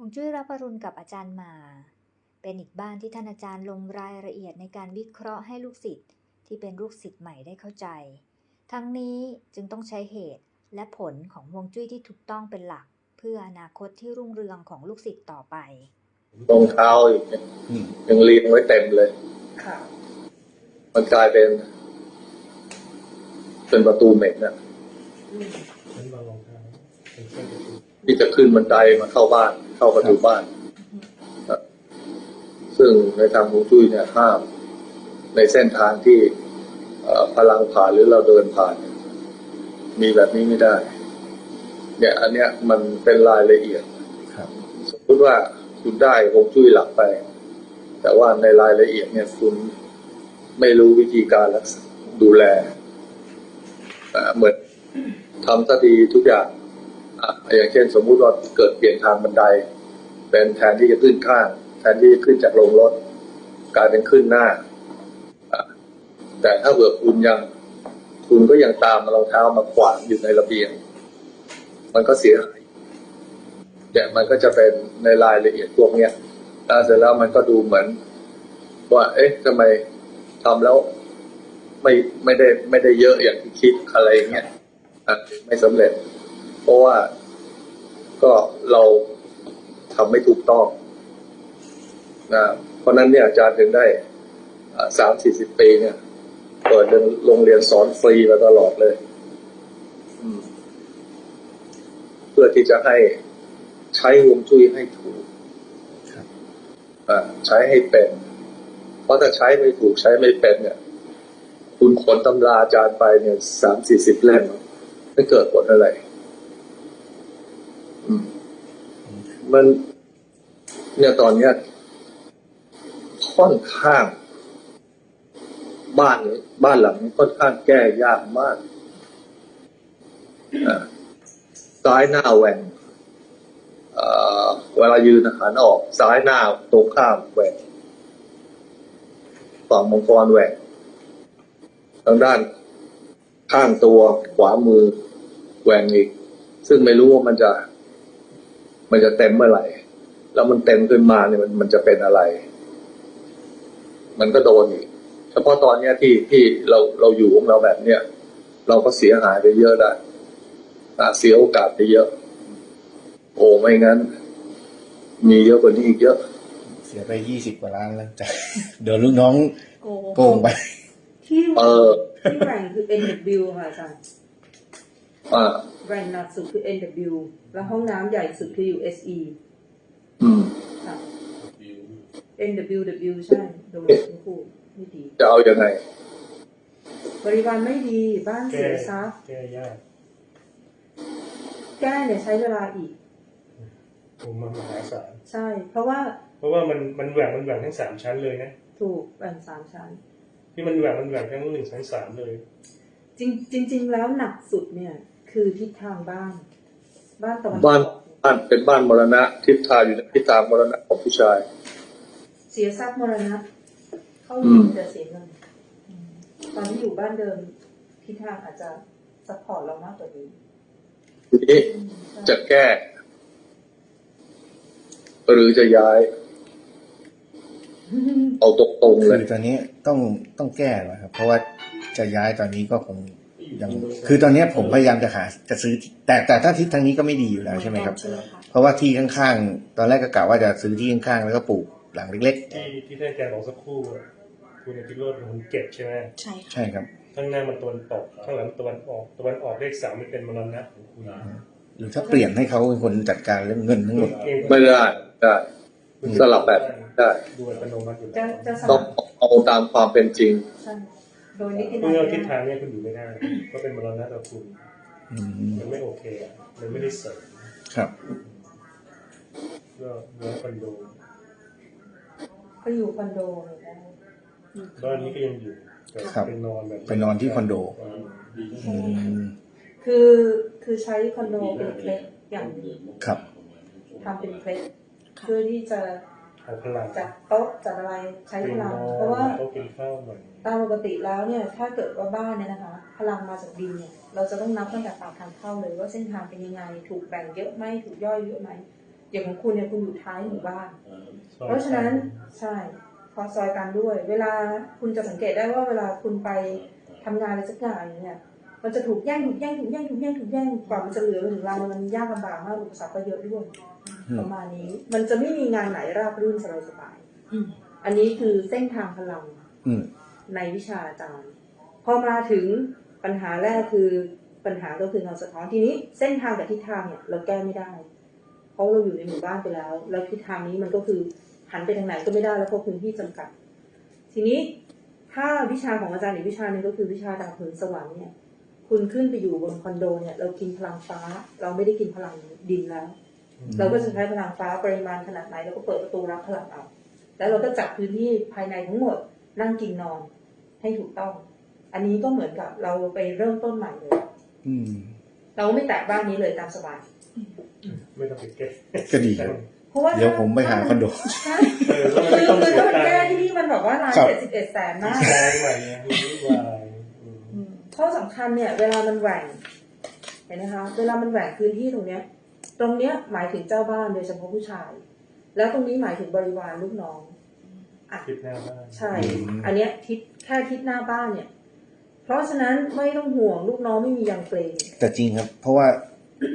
ฮวงจุ้ยรับปรุณกับอาจารย์หมา เป็นอีกบ้านที่ท่านอาจารย์ลงรายละเอียดในการวิเคราะห์ให้ลูกศิษย์ที่เป็นลูกศิษย์ใหม่ได้เข้าใจ ทั้งนี้จึงต้องใช้เหตุและผลของฮวงจุ้ยที่ถูกต้องเป็นหลัก เพื่ออนาคตที่รุ่งเรืองของลูกศิษย์ต่อไปรองเท้าอีกเนี่ยอืมยังเรียงไว้เต็มเลยค่ะมันกลายเป็นเป็นประตูเหม็นนะอืมฉันวางรองเท้าเป็นเส้นประตูที่จะขึ้นบันไดมาเข้าบ้าน เข้าประตูบ้านนะซึ่งในทางฮวงจุ้ยเนี่ยห้ามในเส้นทางที่เอ่อพลังผ่านหรือเราเดินผ่าน มีแบบนี้ไม่ได้ เนี่ย อันเนี้ยมันเป็นรายละเอียดครับสมมติว่าคุณได้ฮวงจุ้ยหลักไป แต่ว่าในรายละเอียดเนี่ยคุณไม่รู้วิธีการรักษาดูแลอ่าเหมือนทำซะดีทุกอย่าง อย่างเช่นสมมุติว่าเกิดเปลี่ยนทางบันได เป็นแทนที่จะขึ้นข้าง แทนที่จะขึ้นจากลงรถ กลายเป็นขึ้นหน้า แต่ถ้าเผื่อคุณยัง คุณก็ยังตามรองเท้ามาขวางอยู่ในระเบียง มันก็เสียหายเนี่ยมันก็จะเป็นในรายละเอียดพวกเนี้ยแล้วเสร็จแล้วมันก็ดูเหมือน ว่า เอ๊ะทำไมทำแล้วไม่ไม่ได้ไม่ได้เยอะอย่างที่คิดอะไรอย่างเงี้ยไม่สำเร็จ ราะว่าก็เราทำไม่ถูกต้องนะเพราะนั้นเนี่ยอาจารย์ถึงได้สามสี่สิบปีเนี่ย เปิดโรงเรียนสอนฟรีมาตลอดเลยอืมเพื่อที่จะให้ใช้ฮวงจุ้ยให้ถูกครับอ่าใช้ให้เป็น เพราะถ้าใช้ไม่ถูกใช้ไม่เป็นเนี่ย คุณขนตำราอาจารย์ไปเนี่ยสามสี่สิบเล่มไม่เกิดผลอะไรอื มัน เนี่ยตอนเนี้ยค่อนข้าง บ้านนี้บ้านหลังนี้ค่อนข้างแก้ยากมากอ่าซ้ายหน้าแหว่งเอ่อเวลายืนหันออกซ้ายหน้าตรงข้ามแหว่งฝั่งมังกรแหว่งทางด้านข้างตัวขวามือแหว่งอีก ซึ่งไม่รู้ว่ามันจะ มันจะเต็มเมื่อไหร่ แล้วมันเต็มขึ้นมาเนี่ยมันมันจะเป็นอะไร มันก็โดนอีกเฉพาะตอนเนี้ยที่ที่เราเราอยู่ของเราแบบเนี้ยเราก็เสียหายไปเยอะได้อะเสียโอกาสไปเยอะ โอ้ไม่งั้น มีเยอะกว่านี้อีกเยอะ เสียไปยี่สิบกว่าล้านแล้วจ้ะเดี๋ยวลูกน้องโกโกงไป ที่เออที่แรงคือ NW ค่ะอาจารย์ อ่าแรงหนักสุดคือ NW แล้วห้องน้ำใหญ่สุดคือ USE อืม ค่ะ NWW ใช่โดนทั้งคู่ไม่ดี จะเอาอยัางไง บริวารไม่ดี บ้านแก้เสียทรัพย์ แก้ยากแก้เนี่ยใช้เวลาอีก ผมมามหาศาลใช่ เพราะว่าเพราะว่ามันมันแหว่งมันแหว่งทั้งสามชั้นเลยนะ ถูกแบ่งสามชั้น ที่มันแหว่งมันแหว่งทั้งหนึ่งชั้นสามเลย จริงจริง ๆ แล้วหนักสุดเนี่ย คือทิศทางบ้าน บ้านตะวันอบ้านอกบ้านเป็นบ้านมรณะ ทิศทางอยู่ในทิศทางมรณะของผู้ชาย เสียทรัพย์มรณะ เข้าอือยู่มแต่เสียเงินอืมตอนที่อยู่บ้านเดิมทิศทางอาจจะซัพพอร์ตเรามากกว่านี้ทีนี้อืมใช่จะแก้ หรือจะย้าย เอาตรงๆคืเลอยตอนนี้ต้องต้องแก้นะครับ เพราะว่า จะย้ายตอนนี้ก็คงยังคือตอนนี้ผมพยายามจะหาจะซื้อที่แต่แต่ถ้าทิศทางนี้ก็ไม่ดีอยู่แล้วใช่ไหมครับใช่ไหมคะเพราะว่าที่ข้างๆ ตอนแรกก็กะว่าจะซื้อที่ข้างๆ แล้วก็ปลูกหลังเล็กที่ที่ท่านอาจารย์บอกสักครู่อะคุณอาทิตย์โรจน์เป็นคนเก็บใช่ไหมใช่ๆใช่ครับ ข้างหน้ามันตะวันตกข้างหลังตะวันออกตะวันออกเลขสามมันเป็นมรณะของคุณหรือถ้าเปลี่ยนให้เขาเป็นคนจัดการเรื่องเงินทั้งหมดไม่ได้ได้สลับแบบได้ดูอัตโนมัติอยู่จะแล้วจะสต้อมังครเอาตามความเป็นจริงใช่ โดยนิติเมื่นัอยทิศทางเนี้คุณอยู่ไม่ได้ ก็เป็นมรณะต่อคุณอืมมันไม่โอเคอะมันไม่ได้เสริมครับก็เนื้อคอนโดก็อยู่คอนโดเลยนะบ้านนี้ก็ยังอยู่แต่ครับไปนอนแบบไปนอนที่คอนโดอืมคือคือใช้คอนโดเป็นเคล็ดอย่างดีครับทำเป็นเคล็ดเพื่อที่จะเอา พลังจัดโต๊ะจัดอะไรใช้พลัง เพราะว่าโต๊ะกินข้าวหน่อยตามปกติแล้วเนี่ยถ้าเกิดว่าบ้านเนี่ยนะคะ พลังมาจากดินเนี่ยเราจะต้องนับตั้งแต่ปากทางเข้าเลยว่าเส้นทางเป็นยังไง ถูกแบ่งเยอะไหมถูกย่อยเยอะไหมอย่างของคุณเนี่ยคุณอยู่ท้ายหมู่บ้าน เพราะฉะนั้นใช่พอซอยกันด้วย เวลาคุณจะสังเกตได้ว่าเวลาคุณไปทำงานอะไรสักอย่างเนี่ยมันจะถูกแย่งถูกแย่งถูกแย่งถูกแย่งถูกแย่งกว่ามันจะเหลือมาถึงเรามันยากลำบากมากอุปสรรคก็เยอะด้วยอืม ประมาณนี้ มันจะไม่มีงานไหนราบรื่นสบายๆอันนี้คือเส้นทางพลังอืมในวิชาอาจารย์พอมาถึงปัญหาแรกคือปัญหาก็คือเงาสะท้อนทีนี้เส้นทางกับทิศทางเนี่ย เราแก้ไม่ได้ เพราะเราอยู่ในหมู่บ้านไปแล้ว แล้วทิศทางนี้มันก็คือหันไปทางไหนก็ไม่ได้แล้วเพราะพื้นที่จำกัด ทีนี้ถ้าวิชาของอาจารย์อีกวิชาหนึ่งก็คือวิชาดาวพื้นสวรรค์เนี่ย คุณขึ้นไปอยู่บนคอนโดเนี่ย เรากินพลังฟ้า เราไม่ได้กินพลังดินแล้ว เราก็จะใช้พลังฟ้าปริมาณขนาดไหนเราก็เปิดประตูรับพลังเอาแล้วเราก็จัดพื้นที่ภายในทั้งหมดนั่งกินนอนให้ถูกต้อง อันนี้ก็เหมือนกับเราไปเริ่มต้นใหม่เลยอืมเราไม่แตะบ้านนี้เลยตามสบายไม่ต้องไปเก็ตก็ดีครับเพราะว่าเดี๋ยวผมไปหาคอนโดใช่เออแล้วคืไม่อต้องคือเสียถ้ามันตังแก้ค์ที่นี่มันแบบว่าล้านครับเจ็ดสิบเอ็ดแสนมากแพงใหม่เนี่ยวุ่นวายอืมข้อสำคัญเนี่ย เวลามันแหว่งเห็นไหมคะเวลามันแหว่งพื้นที่ตรงเนี้ย ตรงเนี้ยหมายถึงเจ้าบ้านโดยเฉพาะผู้ชาย แล้วตรงนี้หมายถึงบริวารลูกน้องอะคิดหน้าบ้านใช่อืมอันเนี้ยทิศแค่ทิศหน้าบ้านเนี่ย เพราะฉะนั้นไม่ต้องห่วงลูกน้องไม่มียังเกรงแต่จริงครับ เพราะว่า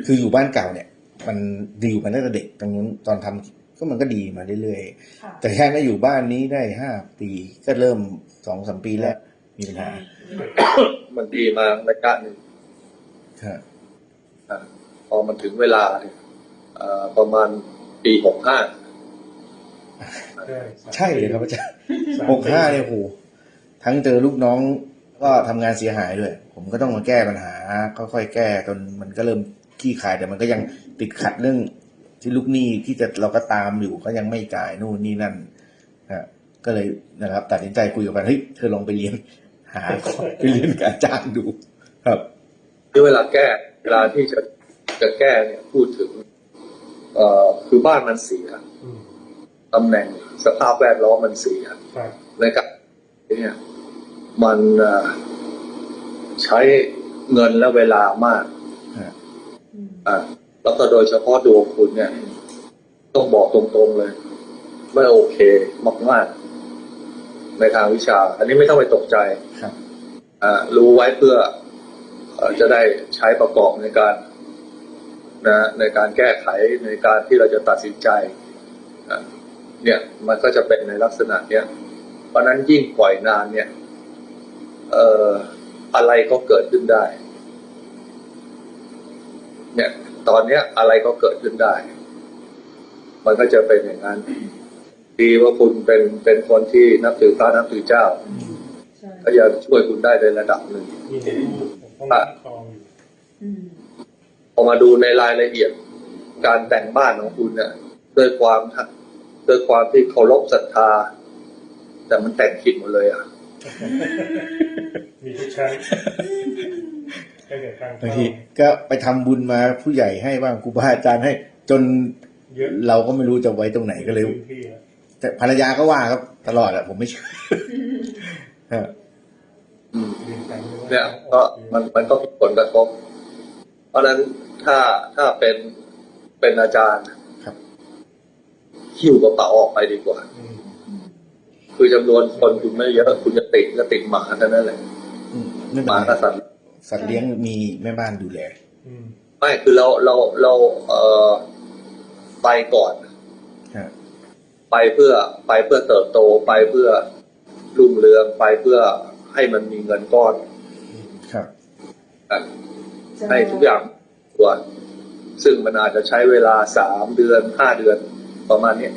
คืออยู่บ้านเก่าเนี่ย มันดีอยู่มาตั้งแต่เด็กตรงนู้นตอนทำก็มันก็ดีมาเรื่อยค่ะๆแต่แค่มาอยู่บ้านนี้ได้ห้าปีก็เริ่มสองสามปีแล้วมีปัญหามันดีมาระยะหนึ่งครับ อะพอมันถึงเวลาเนี่ยเอ่อประมาณปีหกห้าใช่เลยครับอาจารย์สมหกห้าเนี่ยโหทั้งเจอลูกน้องก็ทำงานเสียหายด้วย ผมก็ต้องมาแก้ปัญหาค่อยๆแก้จนมันก็เริ่มขี้ขายแต่มันก็ยังติดขัดเรื่องที่ลูกหนี้ที่จะเราก็ตามอยู่ก็ยังไม่จ่ายนู่นนี่นั่นนะก็เลยนะครับ ตัดสินใจคุยกับกันเฮ้ยเธอลองไปเรียน หาไปเรียนกับอาจารย์ดู ครับที่เวลาแก้เวลาที่จะ จะแก้เนี่ยพูดถึงเอ่อคือบ้านมันเสียอืมตำแหน่งสภาพแวดล้อมมันเสียครับในการเนี่ยมันเอ่อใช้เงินและเวลามากอืมอะแล้วก็โดยเฉพาะดวงคุณเนี่ย ต้องบอกตรงๆเลย ไม่โอเคมากๆในทางวิชา อันนี้ไม่ต้องไปตกใจครับอ่ารู้ไว้เพื่อเอ่อจะได้ใช้ประกอบในการ นะในการแก้ไขในการที่เราจะตัดสินใจอะเนี่ยมันก็จะเป็นในลักษณะเนี้ยเพราะฉะนั้นยิ่งปล่อยนานเนี่ยเอ่ออะไรก็เกิดขึ้นได้ เนี่ยตอนเนี้ยอะไรก็เกิดขึ้นได้ มันก็จะเป็นอย่างนั้น ดีว่าคุณเป็นเป็นคนที่นับถือพระนับถือเจ้าใช่ก็จะช่วยคุณได้ในระดับหนึ่งมีในรูปต้องคุ้มครองอยู่ อืมพอมาดูในรายละเอียดการแต่งบ้านของคุณเนี่ยด้วยความด้วยความที่เคารพศรัทธา แต่มันแต่งผิดหมดเลยอะมีทุกชั้นตั้งแต่ทางบางเข้าทีก็ไปทำบุญมาผู้ใหญ่ให้บ้างครูบาอาจารย์ให้ จนเยอะเราก็ไม่รู้จะไว้ตรงไหนก็เลยพื้นที่อะแต่ภรรยาก็ว่าครับ ตลอดอะผมไม่เชื่อฮะอืมเรียนไปไม่ว่าเนี่ยก็มันมันก็มีผลกระทบ เพราะฉะนั้นถ้าถ้าเป็นเป็นอาจารย์ครับหิ้วกระเป๋าออกไปดีกว่าอืมคือจำนวนคนคุณไม่เยอะ คุณจะติดก็ติดหมาเท่านั้นแหละอืมไม่หเป็นมาไรกับสัตว์สัตว์เลี้ยงมีแม่บ้านดูแลอืมไม่คือเราเราเราเอ่อไปก่อนฮะไปเพื่อไปเพื่อเติบโตไปเพื่อรุ่งเรืองไปเพื่อให้มันมีเงินก้อนอืมครับอะ ให้ทุกอย่างตัวซึ่งมันอาจจะใช้เวลาสามเดือนห้าเดือนประมาณเนี้ย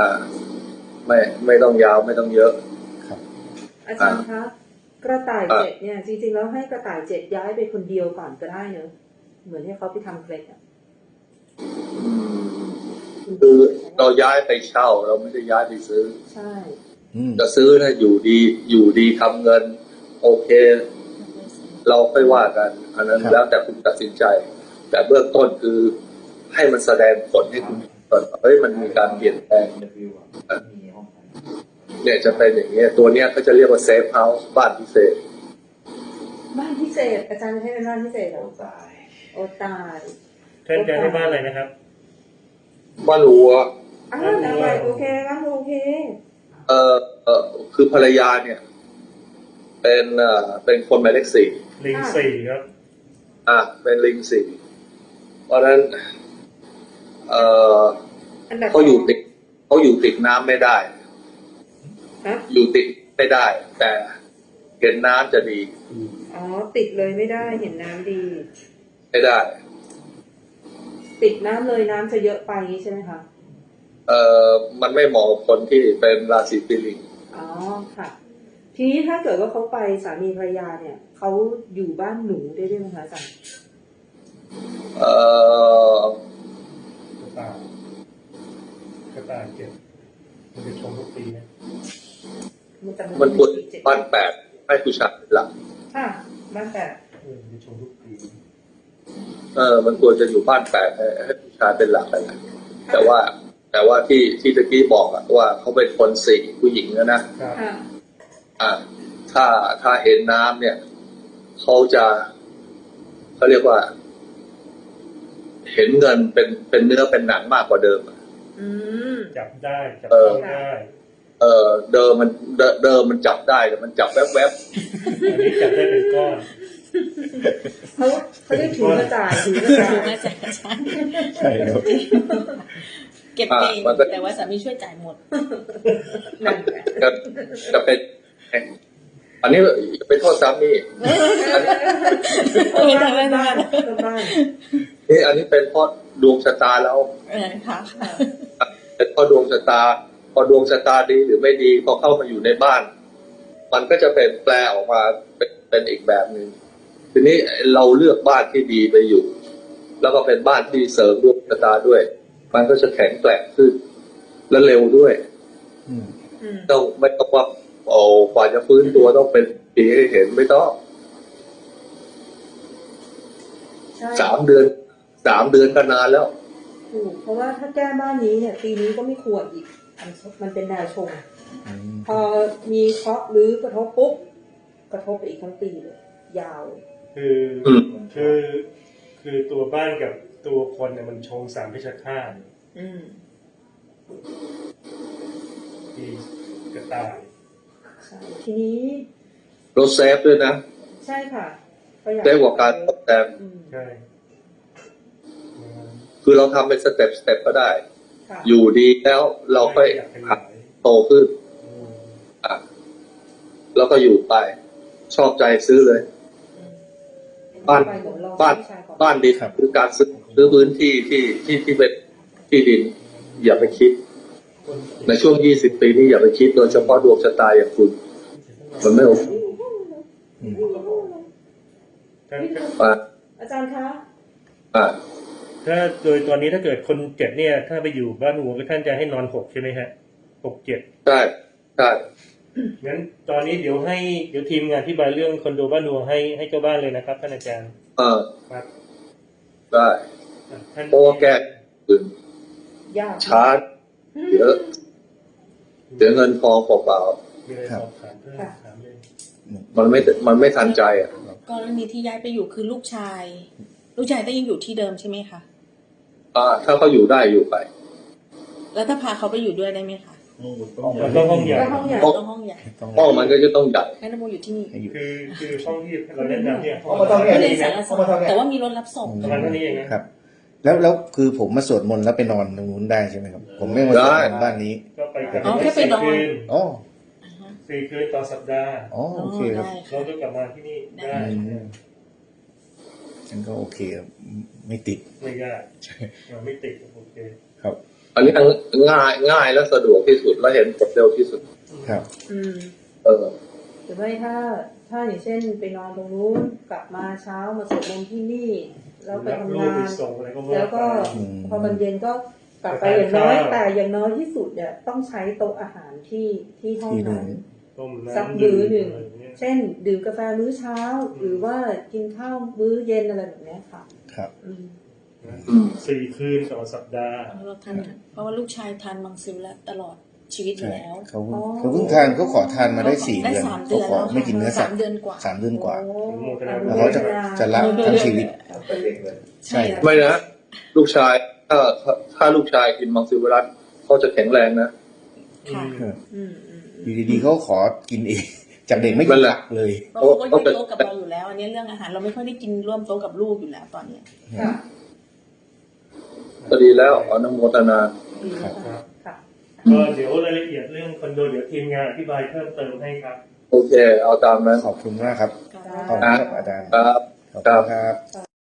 อ่า ไม่ไม่ต้องยาวไม่ต้องเยอะครับอาจารย์คะกระต่ายเจ็ดเนี่ย จริงๆแล้วให้กระต่ายเจ็ดย้ายไปคนเดียวก่อนก็ได้เนอะเหมือนให้เขาไปทำเกล็ดอะคือเราย้ายไปเช่า เราไม่ได้ย้ายไปซื้อ ใช่อืมจะซื้อนะอยู่ดีอยู่ดีทำเงิน โอเค เราค่อยว่ากันอันนั้นแล้วแต่คุณตัดสินใจ แต่เบื้องต้นคือให้มันแสดงผลให้คุณก่อนเฮ้ยมันมีการเปลี่ยนแปลง เนี่ยจะเป็นอย่างเงี้ยตัวเนี้ยเขาจะเรียกว่าเซฟเฮาส์บ้านพิเศษ บ้านพิเศษ อาจารย์จะให้เป็นบ้านพิเศษเหรอโอ้ตายท่านอาจารย์ได้บ้านอะไรนะครับ บ้านหัวอ้าวนาไปโอเคบ้านโอเค เออเออคือภรรยาเนี่ย เป็นเอ่อเป็นคนหมายเลขสี่ลิงสี่ครับ อะเป็นลิงสี่เพราะฉะนั้น เอออันดับเขาอยู่ติดเขาอยู่ติดน้ำไม่ได้ ฮะอยู่ติดไม่ได้ แต่เห็นน้ำจะดีอ๋อ ติดเลยไม่ได้เห็นน้ำดี ไม่ได้ ติดน้ำเลยน้ำจะเยอะไปใช่ไหมคะ เออมันไม่เหมาะกับคนที่เป็นราศีปีลิง อ๋อ ค่ะ ทีนี้ถ้าเกิดว่าเขาไปสามีภรรยาเนี่ยเขาอยู่บ้านหนูได้ด้วยไหมคะอาจารย์เออกระต่ายกระต่ายเจ็บมันจะชงทุกปีนะมันจะมันควรเจ็ดบ้านแปดให้ผู้ชายเป็นหลักค่ะบ้านแปดเออมันจะชงทุกปีเออ มันควรจะอยู่บ้านแปดให้ให้ผู้ชายเป็นหลักนะแต่ว่าแต่ว่าที่ที่ตะกี้บอกอะว่าเขาเป็นคนสี่ผู้หญิงนะนะครับค่ะอ่า ถ้าถ้าเห็นน้ำเนี่ย เขาจะเขาเรียกว่า เห็นเงินเป็นเป็นเนื้อเป็นหนังมากกว่าเดิมอะอืมจับได้จับเออต้องได้ เออเดิมมันเดิเดิมมันจับได้แต่มันจับแวบอันนี้จับได้เป็นก้อนเขาเขาเรียกถือกระจ่ายถือกระจ่าถูกน่ายจะใช่ใช่ครับเก็บเองแต่ว่าสามีช่วยจ่ายหมดนั่นแหละๆจะจะเป็น อันนี้อย่าไปโทษสามีอันนี้เออทำได้ทำได้บ้านบ้านนี่อันนี้เป็นเพราะดวงชะตาเราเออค่ะเป็นเพราะดวงชะตา พอดวงชะตาดีหรือไม่ดีพอเข้ามาอยู่ในบ้าน มันก็จะเป็นแปลออกมาเป็นเป็นอีกแบบหนึ่งทีนี้เราเลือกบ้านที่ดีไปอยู่ แล้วก็เป็นบ้านที่เสริมดวงชะตาด้วย มันก็จะแข็งแกร่งขึ้นและเร็วด้วยอืมอืมต้องไม่ต้องว่า โอ้กว่าจะฟื้นตัวต้องเป็นปีให้เห็นไม่ต้องใช่สามเดือนสามเดือนก็นานแล้วถูกเพราะว่าถ้าแก้บ้านนี้เนี่ยปีนี้ก็ไม่ควรอีก มันมันเป็นแนวชงอืมพอมีเคราะห์หรือกระทบปุ๊บกระทบไปอีกทั้งปีเลยยาวเลยคืออืมคือคือตัวบ้านกับตัวคนเนี่ยมันชงสามพิชฆาตอืมที่กระต่าย ใช่ทีนี้รถเซฟด้วยนะ ใช่ค่ะก็อยากเซฟกว่าการตกแต่งอืมใช่อืมคือเราทำเป็นสเต็ปสเต็ปก็ได้ ค่ะอยู่ดีแล้วเราค่อยอยากขหัยาดยโตขึ้นอืมอะแล้วก็อยู่ไป ชอบใจซื้อเลย อืมบ้าน ไปเหมือเรบ้านผู้ชยก่อบ้านดินคือการซื้อซื้อพื้นที่ที่ที่ที่เป็นที่ดิน อย่าไปคิดคน ในช่วง 20 ปีนี้อย่าไปคิดโดยเฉพาะดวงชะตาอย่างคุณ มันไม่โอเคอืมถ้าอะอาจารย์คะอะถ้าโดยตอนนี้ถ้าเกิดคนเจ็ดเนี่ย ถ้าไปอยู่บ้านหัวก็ท่านจะให้นอนหกใช่ไหมฮะหกเจ็ดใช่ใช่งั้นตอนนี้เดี๋ยวให้เดี๋ยวทีมงานที่บายเรื่องคอนโดบ้านหัวให้ให้เจ้าบ้านเลยนะครับท่านอาจารย์ เออครับได้อะท่านเพราะว่าแก้อื่นยากช้า เยอะเสียเงินทองเปล่ามีอะไรสอบถามเพิ่มถามเลยๆมันไม่มันไม่ทันใจอะกรณีที่ย้ายไปอยู่คือลูกชาย ลูกชายต้องยังอยู่ที่เดิมใช่ไหมคะ อ่าถ้าเขาอยู่ได้อยู่ไป แล้วถ้าพาเขาไปอยู่ด้วยได้ไหมคะมันต้องห้องใหญ่ ก็ห้องใหญ่ต้องห้องใหญ่ต้องห้องมันก็จะต้องใหญ่ให้นโมอยู่ที่นี่ให้อยู่คือคือห้องที่เราแนะนำเนี่ยห้องเอามาต้องเนี่ยไม่ได้นี้สานะรสนแต่ว่ามีรถรับส่ง ประมาณเท่านี้เองนะครับ แล้วแล้วคือผมมาสวดมนต์แล้วไปนอนตรงนู้นได้ใช่ไหมครับ ผมไม่มาสวดมนต์บ้านนี้ก็ไปกันอ๋อแค่ไปนอนสี่คืนอ๋อสี่คืนต่อสัปดาห์อ๋อโอเคครับได้เราก็กลับมาที่นี่ได้อืมฉันก็โอเคครับไม่ติดไม่ยากเออไม่ติดโอเคครับ อันนี้ง่ายง่ายและสะดวกที่สุดและเห็นผลเร็วที่สุด ครับ อืมเออ หรือไม่ถ้า ถ้าอย่างเช่นไปนอนตรงนู้นกลับมาเช้ามาสวดมนต์ที่นี่ แล้วไปรับทำลูกงาไปนส่งอะไรก็ว่าแล้วก็ไปอืมพอมันเย็นก็กลับไปไปอทานย่างน้อยข้าวแต่อย่างน้อยที่สุดเนี่ยต้องใช้โต๊ะอาหารที่ที่ห้องที่นู่นั้นนต้มสักน้ำมื้อหนึ่งะไรย่าเยเช่น ดื่มกาแฟมื้อเช้า หรือว่ากินข้าวมื้อเย็นอะไรแบบเนี้ยค่ะครับอืมอืมสี่คืนต่อสัปดาห์เราทานเพราะว่าลูกชายทานมังสวิรัตตลอด ชีวิตอยู่ใช่แล้วเขาเพิ่งเขาเพิ่งทานเขาขอทานมาได้สี่ได้เดือนสามเดืเขาอนขอแล้วไม่กินเนื้อสัสาตมว์เดือนกว่าสามเดือนกว่าโอ้แล้วเขาจะจะละทั้งชีวิตเป็นเด็กเลยใช่ใช่ครับไม่นะลูกชายทถ้าถ้าลูกชายกินมังสวิรัตเขาจะแข็งแรงนะค่ะอืมอืมอืมอยู่ดีๆเขาขอกินเองจากเด็กไม่กินั่นนแหหละลักเลยเพราะเขาก็อยู่โต๊ะกับเราอยู่แล้วอันนี้เรื่องอาหารเราไม่ค่อยได้กินร่วมโต๊ะกับลูกอยู่แล้วตอนเนี้ยค่ะก็ดีแล้วอนุโมทนาดีครับค่ะค่ะ ก็เดี๋ยวรายละเอียดเรื่องคอนโดเดี๋ยวทีมงานอธิบายเพิ่มเติมให้ครับ โอเค เอาตามนั้น ขอบคุณมากครับค่ะขอบคุณครับอาจารย์ครับ ขอบคุณครับ